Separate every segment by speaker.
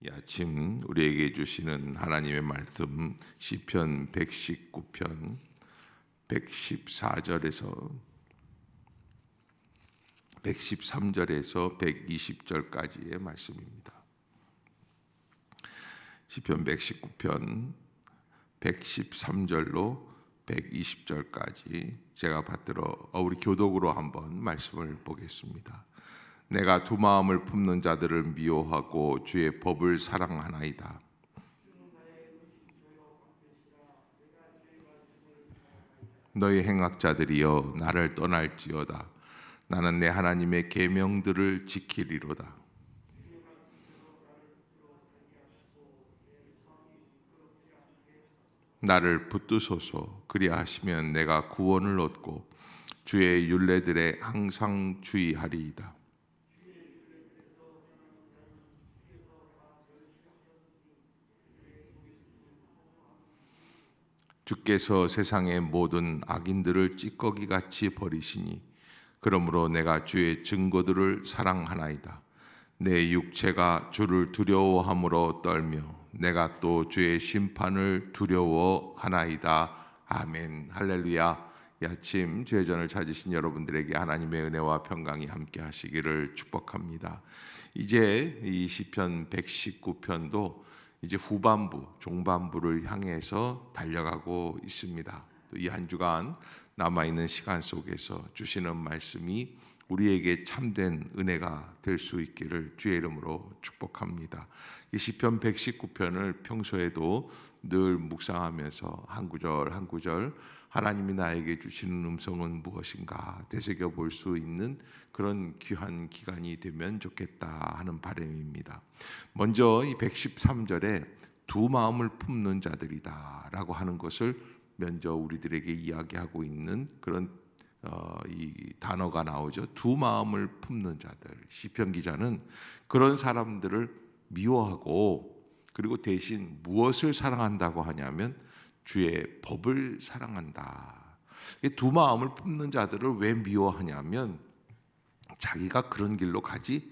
Speaker 1: 이 아침 우리에게 주시는 하나님의 말씀 시편 119편 114절에서 113절에서 120절까지의 말씀입니다. 시편 119편 113절로 120절까지 제가 받들어 어, 우리 교독으로 한번 말씀을 보겠습니다. 내가 두 마음을 품는 자들을 미워하고 주의 법을 사랑하나이다. 너희 행악자들이여 나를 떠날지어다. 나는 내 하나님의 계명들을 지키리로다. 나를 붙드소서 그리하시면 내가 구원을 얻고 주의 율례들에 항상 주의하리이다. 주께서 세상의 모든 악인들을 찌꺼기 같이 버리시니 그러므로 내가 주의 증거들을 사랑하나이다. 내 육체가 주를 두려워함으로 떨며 내가 또 주의 심판을 두려워하나이다. 아멘. 할렐루야. 이 아침 죄전을 찾으신 여러분들에게 하나님의 은혜와 평강이 함께 하시기를 축복합니다. 이제 이 시편 119편도 이제 후반부, 종반부를 향해서 달려가고 있습니다. 이 한 주간 남아 있는 시간 속에서 주시는 말씀이 우리에게 참된 은혜가 될 수 있기를 주의 이름으로 축복합니다. 이 시편 119편을 평소에도 늘 묵상하면서 한 구절 한 구절 하나님이 나에게 주시는 음성은 무엇인가 되새겨 볼 수 있는 그런 귀한 기간이 되면 좋겠다 하는 바람입니다. 먼저 이 113절에 두 마음을 품는 자들이다라고 하는 것을 먼저 우리들에게 이야기하고 있는 그런 어, 이 단어가 나오죠. 두 마음을 품는 자들. 시편 기자는 그런 사람들을 미워하고 그리고 대신 무엇을 사랑한다고 하냐면 주의 법을 사랑한다. 두 마음을 품는 자들을 왜 미워하냐면 자기가 그런 길로 가지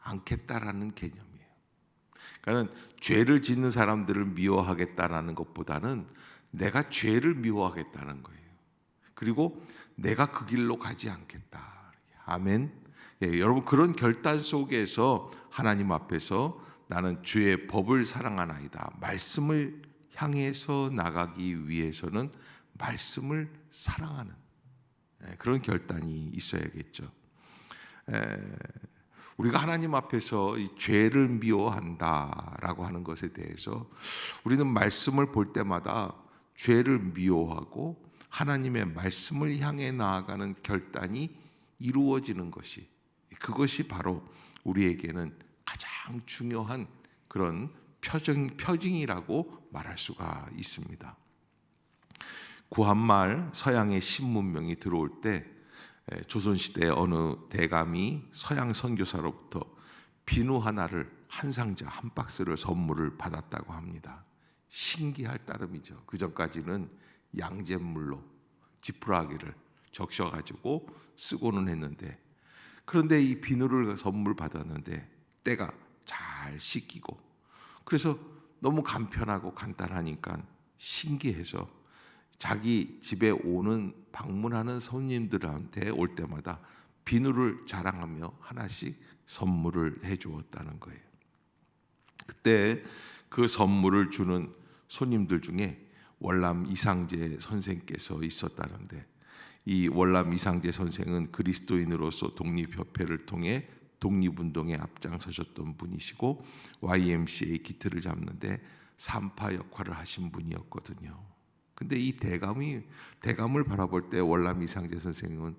Speaker 1: 않겠다라는 개념이에요. 그러니까 죄를 짓는 사람들을 미워하겠다라는 것보다는 내가 죄를 미워하겠다는 거예요. 그리고 내가 그 길로 가지 않겠다. 아멘. 예, 여러분 그런 결단 속에서 하나님 앞에서 나는 주의 법을 사랑하나이다. 말씀을 향해서 나가기 위해서는 말씀을 사랑하는 예, 그런 결단이 있어야겠죠. 우리가 하나님 앞에서 이 죄를 미워한다라고 하는 것에 대해서 우리는 말씀을 볼 때마다 죄를 미워하고 하나님의 말씀을 향해 나아가는 결단이 이루어지는 것이 그것이 바로 우리에게는 가장 중요한 그런 표정, 표징이라고 말할 수가 있습니다. 구한말 서양의 신문명이 들어올 때 조선시대 어느 대감이 서양 선교사로부터 비누 하나를 한 상자 한 박스를 선물을 받았다고 합니다. 신기할 따름이죠. 그 전까지는 양잿물로 지푸라기를 적셔가지고 쓰고는 했는데 그런데 이 비누를 선물 받았는데 때가 잘 씻기고 그래서 너무 간편하고 간단하니까 신기해서 자기 집에 오는 방문하는 손님들한테 올 때마다 비누를 자랑하며 하나씩 선물을 해 주었다는 거예요. 그때 그 선물을 주는 손님들 중에 월남 이상재 선생께서 있었다는데 이 월남 이상재 선생은 그리스도인으로서 독립협회를 통해 독립운동에 앞장서셨던 분이시고 YMCA 기틀을 잡는데 산파 역할을 하신 분이었거든요. 근데 이 대감이 대감을 바라볼 때 월남 이상재 선생은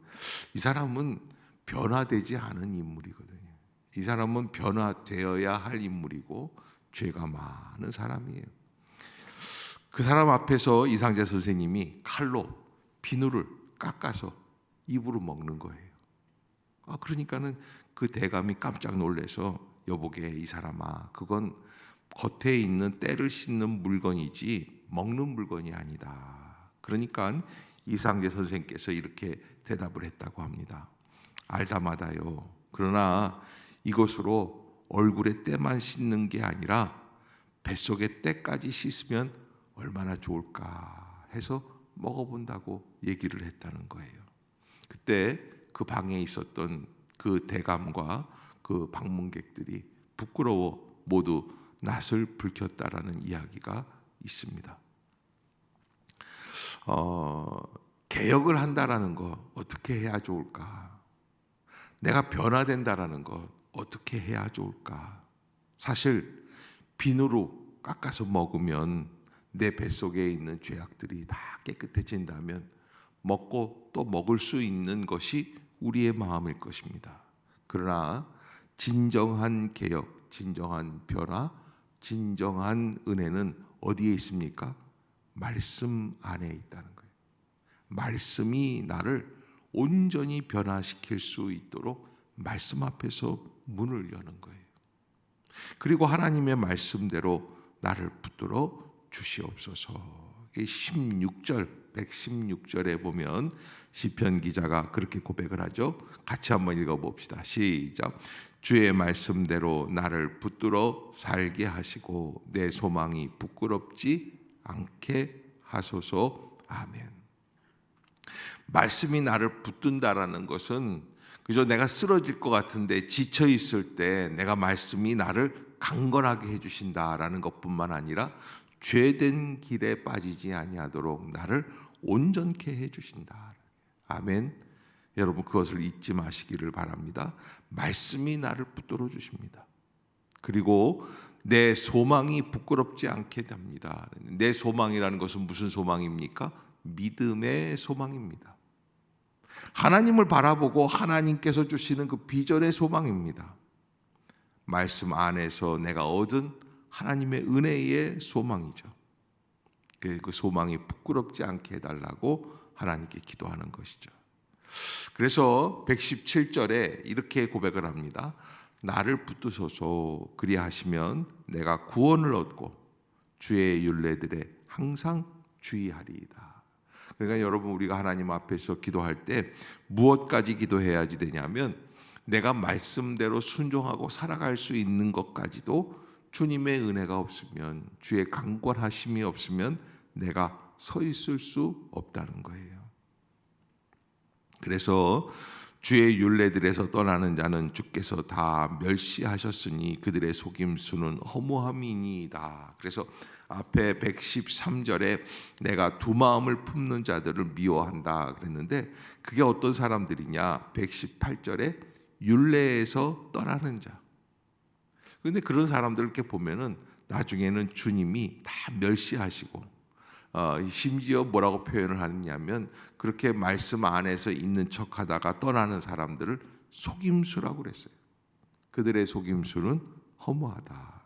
Speaker 1: 이 사람은 변화되지 않은 인물이거든요. 이 사람은 변화되어야 할 인물이고 죄가 많은 사람이에요. 그 사람 앞에서 이상재 선생님이 칼로 비누를 깎아서 입으로 먹는 거예요. 아, 그러니까는 그 대감이 깜짝 놀래서 여보게 이 사람아, 그건 겉에 있는 때를 씻는 물건이지 먹는 물건이 아니다. 그러니까 이상재 선생께서 이렇게 대답을 했다고 합니다. 알다마다요. 그러나 이것으로 얼굴에 때만 씻는 게 아니라 뱃속에 때까지 씻으면 얼마나 좋을까 해서 먹어본다고 얘기를 했다는 거예요. 그때 그 방에 있었던 그 대감과 그 방문객들이 부끄러워 모두 낯을 불켰다라는 이야기가 있습니다. 어, 개혁을 한다라는 거 어떻게 해야 좋을까? 내가 변화된다라는 거 어떻게 해야 좋을까? 사실 비누로 깎아서 먹으면 내 뱃속에 있는 죄악들이 다 깨끗해진다면 먹고 또 먹을 수 있는 것이 우리의 마음일 것입니다. 그러나 진정한 개혁, 진정한 변화, 진정한 은혜는 어디에 있습니까? 말씀 안에 있다는 거예요. 말씀이 나를 온전히 변화시킬 수 있도록 말씀 앞에서 문을 여는 거예요. 그리고 하나님의 말씀대로 나를 붙들어 주시옵소서. 16절 116절에 보면 시편 기자가 그렇게 고백을 하죠. 같이 한번 읽어 봅시다. 시작. 주의 말씀대로 나를 붙들어 살게 하시고 내 소망이 부끄럽지 않게 하소서. 아멘. 말씀이 나를 붙든다라는 것은 그저 내가 쓰러질 것 같은데 지쳐 있을 때 내가 말씀이 나를 강건하게 해 주신다라는 것뿐만 아니라 죄된 길에 빠지지 아니하도록 나를 온전케 해 주신다. 아멘. 여러분 그것을 잊지 마시기를 바랍니다. 말씀이 나를 붙들어 주십니다. 그리고 내 소망이 부끄럽지 않게 됩니다. 내 소망이라는 것은 무슨 소망입니까? 믿음의 소망입니다. 하나님을 바라보고 하나님께서 주시는 그 비전의 소망입니다. 말씀 안에서 내가 얻은 하나님의 은혜의 소망이죠. 그, 그 소망이 부끄럽지 않게 해달라고 하나님께 기도하는 것이죠. 그래서 117절에 이렇게 고백을 합니다. 나를 붙드소서 그리하시면 내가 구원을 얻고 주의 윤례들에 항상 주의하리이다. 그러니까 여러분 우리가 하나님 앞에서 기도할 때 무엇까지 기도해야지 되냐면 내가 말씀대로 순종하고 살아갈 수 있는 것까지도 주님의 은혜가 없으면 주의 강권하심이 없으면 내가 서 있을 수 없다는 거예요. 그래서 주의 윤례들에서 떠나는 자는 주께서 다 멸시하셨으니 그들의 속임수는 허무함이니이다. 그래서 앞에 113절에 내가 두 마음을 품는 자들을 미워한다 그랬는데 그게 어떤 사람들이냐? 118절에 윤례에서 떠나는 자. 그런데 그런 사람들 이렇게 보면은 나중에는 주님이 다 멸시하시고 어, 심지어 뭐라고 표현을 하느냐면 그렇게 말씀 안에서 있는 척하다가 떠나는 사람들을 속임수라고 그랬어요. 그들의 속임수는 허무하다.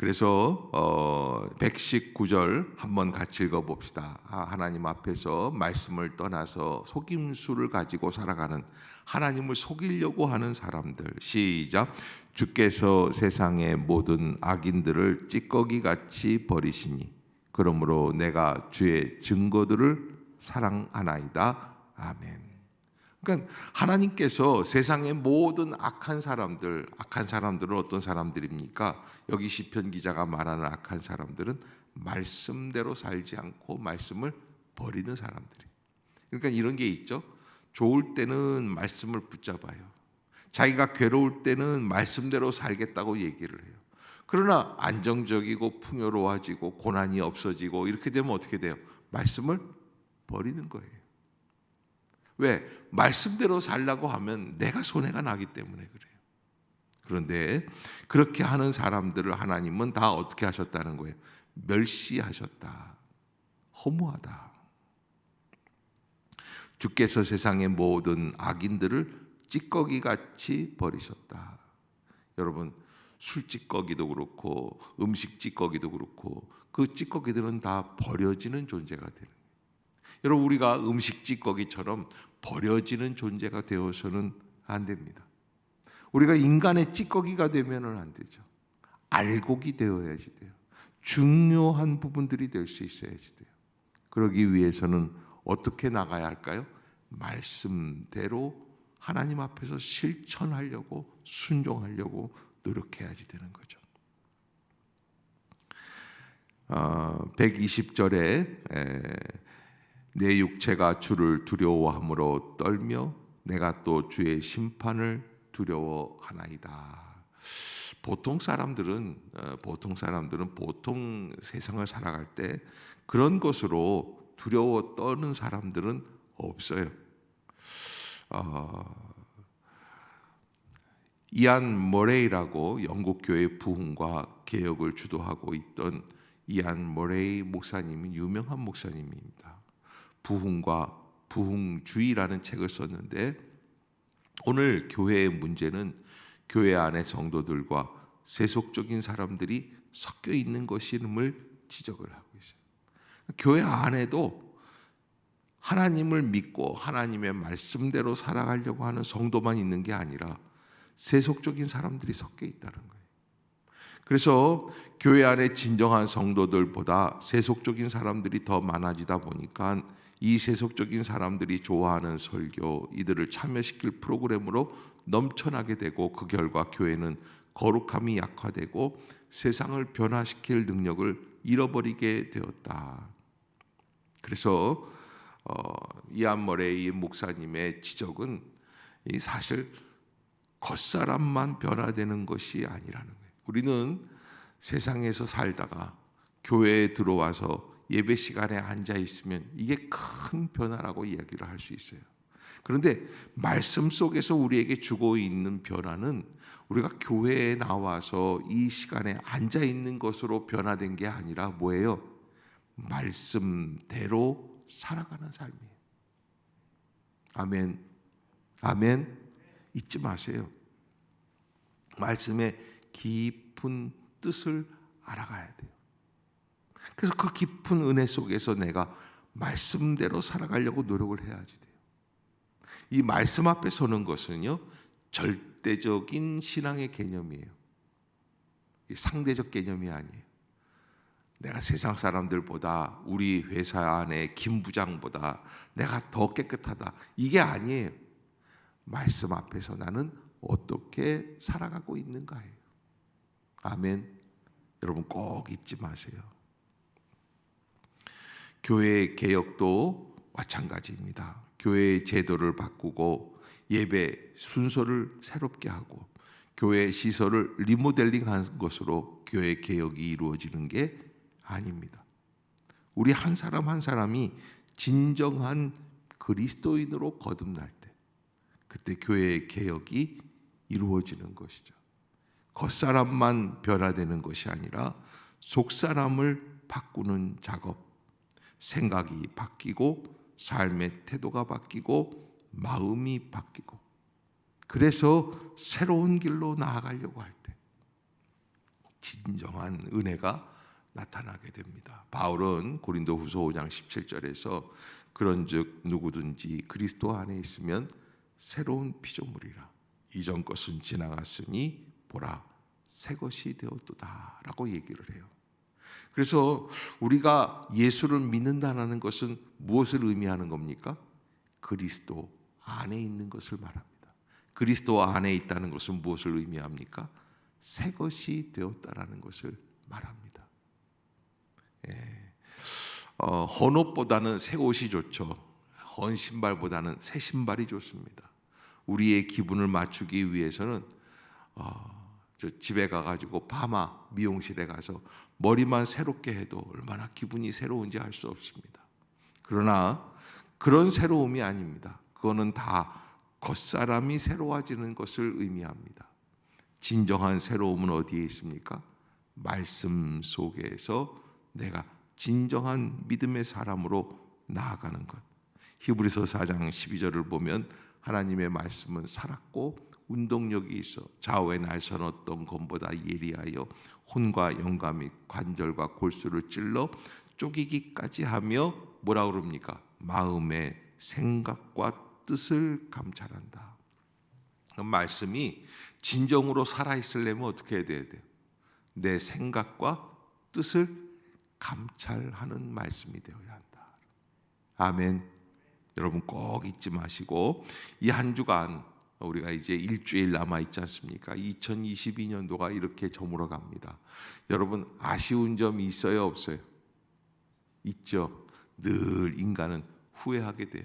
Speaker 1: 그래서 어, 119절 한번 같이 읽어 봅시다. 아, 하나님 앞에서 말씀을 떠나서 속임수를 가지고 살아가는 하나님을 속이려고 하는 사람들 시작 주께서 세상의 모든 악인들을 찌꺼기 같이 버리시니 그러므로 내가 주의 증거들을 사랑하나이다 아멘. 그러니까 하나님께서 세상의 모든 악한 사람들, 악한 사람들은 어떤 사람들입니까? 여기 시편 기자가 말하는 악한 사람들은 말씀대로 살지 않고 말씀을 버리는 사람들이. 그러니까 이런 게 있죠. 좋을 때는 말씀을 붙잡아요. 자기가 괴로울 때는 말씀대로 살겠다고 얘기를 해요. 그러나 안정적이고 풍요로워지고 고난이 없어지고 이렇게 되면 어떻게 돼요? 말씀을 버리는 거예요. 왜? 말씀대로 살라고 하면 내가 손해가 나기 때문에 그래요. 그런데 그렇게 하는 사람들을 하나님은 다 어떻게 하셨다는 거예요? 멸시하셨다. 허무하다. 주께서 세상의 모든 악인들을 찌꺼기 같이 버리셨다. 여러분, 술 찌꺼기도 그렇고 음식 찌꺼기도 그렇고 그 찌꺼기들은 다 버려지는 존재가 되는 거예요. 여러분 우리가 음식 찌꺼기처럼 버려지는 존재가 되어서는 안 됩니다. 우리가 인간의 찌꺼기가 되면은 안 되죠. 알곡이 되어야지 돼요. 중요한 부분들이 될 수 있어야지 돼요. 그러기 위해서는 어떻게 나가야 할까요? 말씀대로 하나님 앞에서 실천하려고 순종하려고 노력해야지 되는 거죠. 어, 120절에 내 육체가 주를 두려워함으로 떨며 내가 또 주의 심판을 두려워하나이다. 보통 사람들은 어, 보통 사람들은 보통 세상을 살아갈 때 그런 것으로 두려워 떠는 사람들은 없어요. 어, 이안 머레이라고 영국 교회 부흥과 개혁을 주도하고 있던 이안 머레이 목사님이 유명한 목사님입니다. 부흥과 부흥주의라는 책을 썼는데 오늘 교회의 문제는 교회 안의 성도들과 세속적인 사람들이 섞여 있는 것임을 지적을 하고 있어요. 교회 안에도 하나님을 믿고 하나님의 말씀대로 살아가려고 하는 성도만 있는 게 아니라 세속적인 사람들이 섞여 있다는 거예요. 그래서 교회 안에 진정한 성도들보다 세속적인 사람들이 더 많아지다 보니까 이 세속적인 사람들이 좋아하는 설교, 이들을 참여시킬 프로그램으로 넘쳐나게 되고 그 결과 교회는 거룩함이 약화되고 세상을 변화시킬 능력을 잃어버리게 되었다. 그래서 어, 이안 머레이 목사님의 지적은 사실 겉사람만 변화되는 것이 아니라는 거예요. 우리는 세상에서 살다가 교회에 들어와서 예배 시간에 앉아 있으면 이게 큰 변화라고 이야기를 할 수 있어요. 그런데 말씀 속에서 우리에게 주고 있는 변화는 우리가 교회에 나와서 이 시간에 앉아 있는 것으로 변화된 게 아니라 뭐예요? 말씀대로 살아가는 삶이에요. 아멘. 아멘. 잊지 마세요. 말씀의 깊은 뜻을 알아가야 돼요. 그래서 그 깊은 은혜 속에서 내가 말씀대로 살아가려고 노력을 해야지 돼요. 이 말씀 앞에 서는 것은요, 절대적인 신앙의 개념이에요. 상대적 개념이 아니에요. 내가 세상 사람들보다 우리 회사 안에 김 부장보다 내가 더 깨끗하다. 이게 아니에요. 말씀 앞에서 나는 어떻게 살아가고 있는가예요. 아멘. 여러분 꼭 잊지 마세요. 교회 개혁도 마찬가지입니다. 교회의 제도를 바꾸고 예배 순서를 새롭게 하고 교회 시설을 리모델링한 것으로 교회 개혁이 이루어지는 게 아닙니다. 우리 한 사람 한 사람이 진정한 그리스도인으로 거듭날 때 그때 교회의 개혁이 이루어지는 것이죠. 겉사람만 변화되는 것이 아니라 속사람을 바꾸는 작업, 생각이 바뀌고 삶의 태도가 바뀌고 마음이 바뀌고 그래서 새로운 길로 나아가려고 할 때 진정한 은혜가 나타나게 됩니다. 바울은 고린도 후서 5장 17절에서 그런즉 누구든지 그리스도 안에 있으면 새로운 피조물이라 이전 것은 지나갔으니 보라 새 것이 되었도다라고 얘기를 해요. 그래서 우리가 예수를 믿는다는 것은 무엇을 의미하는 겁니까? 그리스도 안에 있는 것을 말합니다. 그리스도 안에 있다는 것은 무엇을 의미합니까? 새 것이 되었다라는 것을 말합니다. 예. 어, 헌옷보다는 새 옷이 좋죠. 헌 신발보다는 새 신발이 좋습니다. 우리의 기분을 맞추기 위해서는 어, 집에 가가지고 파마 미용실에 가서 머리만 새롭게 해도 얼마나 기분이 새로운지 알 수 없습니다. 그러나 그런 새로움이 아닙니다. 그거는 다 겉사람이 새로워지는 것을 의미합니다. 진정한 새로움은 어디에 있습니까? 말씀 속에서 내가 진정한 믿음의 사람으로 나아가는 것. 히브리서 4장 12절을 보면 하나님의 말씀은 살았고 운동력이 있어 좌우에 날선 어떤 검보다 예리하여 혼과 영감 및 관절과 골수를 찔러 쪼개기까지 하며 뭐라 그럽니까? 마음의 생각과 뜻을 감찰한다. 그 말씀이 진정으로 살아 있으려면 어떻게 해야 돼요? 내 생각과 뜻을 감찰하는 말씀이 되어야 한다. 아멘. 여러분 꼭 잊지 마시고 이 한 주간 우리가 이제 일주일 남아 있지 않습니까? 2022년도가 이렇게 저물어 갑니다. 여러분 아쉬운 점이 있어요, 없어요? 있죠. 늘 인간은 후회하게 돼요.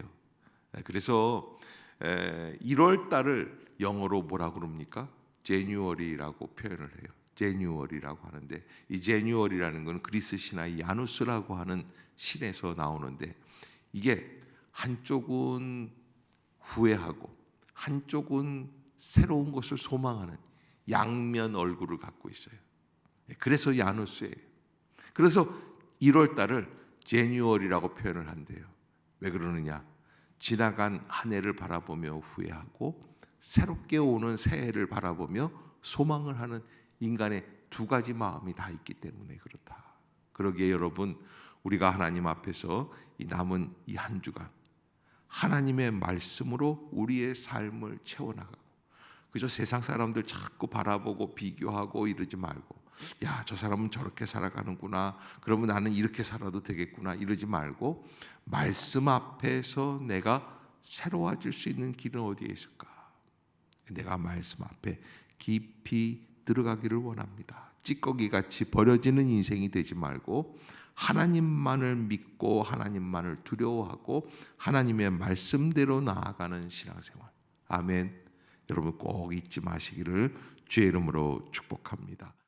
Speaker 1: 네, 그래서 1월 달을 영어로 뭐라 그럽니까? 제뉴얼이라고 표현을 해요. 제뉴얼이라고 하는데 이 제뉴얼이라는 건 그리스 신화의 야누스라고 하는 신에서 나오는데 이게 한쪽은 후회하고 한쪽은 새로운 것을 소망하는 양면 얼굴을 갖고 있어요. 네, 그래서 야누스예요. 그래서 1월 달을 제뉴얼이라고 표현을 한대요. 왜 그러느냐? 지나간 한 해를 바라보며 후회하고 새롭게 오는 새해를 바라보며 소망을 하는 인간의 두 가지 마음이 다 있기 때문에 그렇다. 그러기에 여러분 우리가 하나님 앞에서 이 남은 이 한 주간 하나님의 말씀으로 우리의 삶을 채워나가고 그저 세상 사람들 자꾸 바라보고 비교하고 이러지 말고 야 저 사람은 저렇게 살아가는구나. 그러면 나는 이렇게 살아도 되겠구나. 이러지 말고 말씀 앞에서 내가 새로워질 수 있는 길은 어디에 있을까? 내가 말씀 앞에 깊이 들어가기를 원합니다. 찌꺼기 같이 버려지는 인생이 되지 말고 하나님만을 믿고 하나님만을 두려워하고 하나님의 말씀대로 나아가는 신앙생활 아멘 여러분 꼭 잊지 마시기를 주의 이름으로 축복합니다.